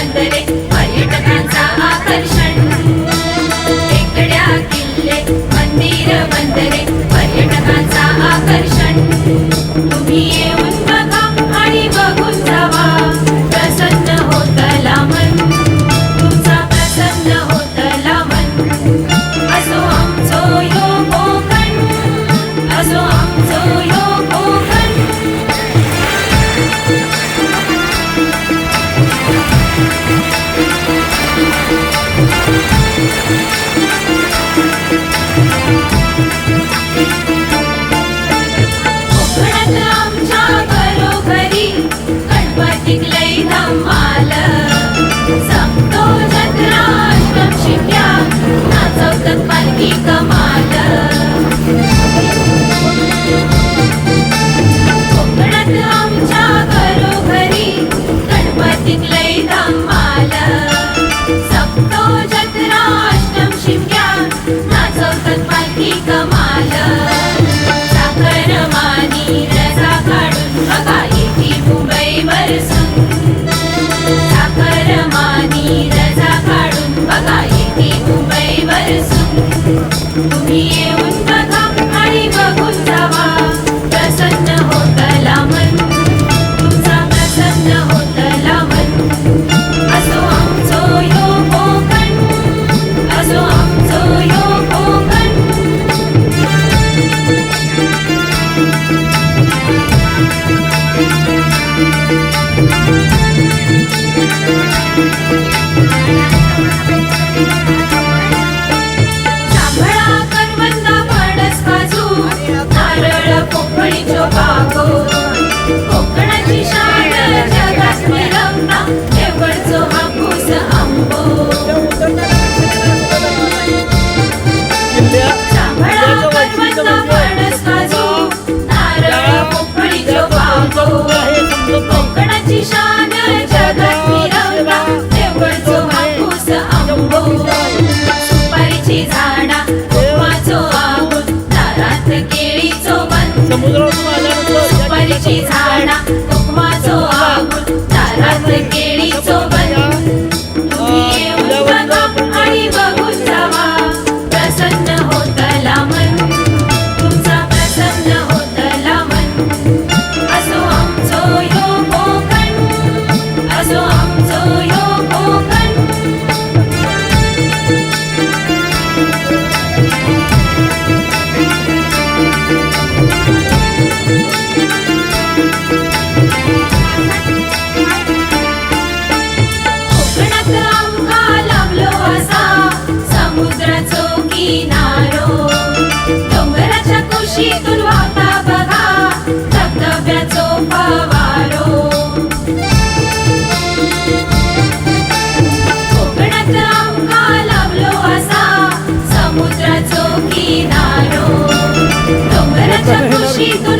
मंदिरे पर्यटकांचा आकर्षण. टेकड्या किल्ले मंदिर मंदिरे पर्यटकांचा आकर्षण. Yeah, we're समुद्रोत्पादन तो परिचिता किनारो डोंगराच्या कुशीतून वाहता बघा धबधब्याचो पवारो कोकणात आमका लाभलो असा समुद्राचो किनारो. डोंगराच्या कुशीतून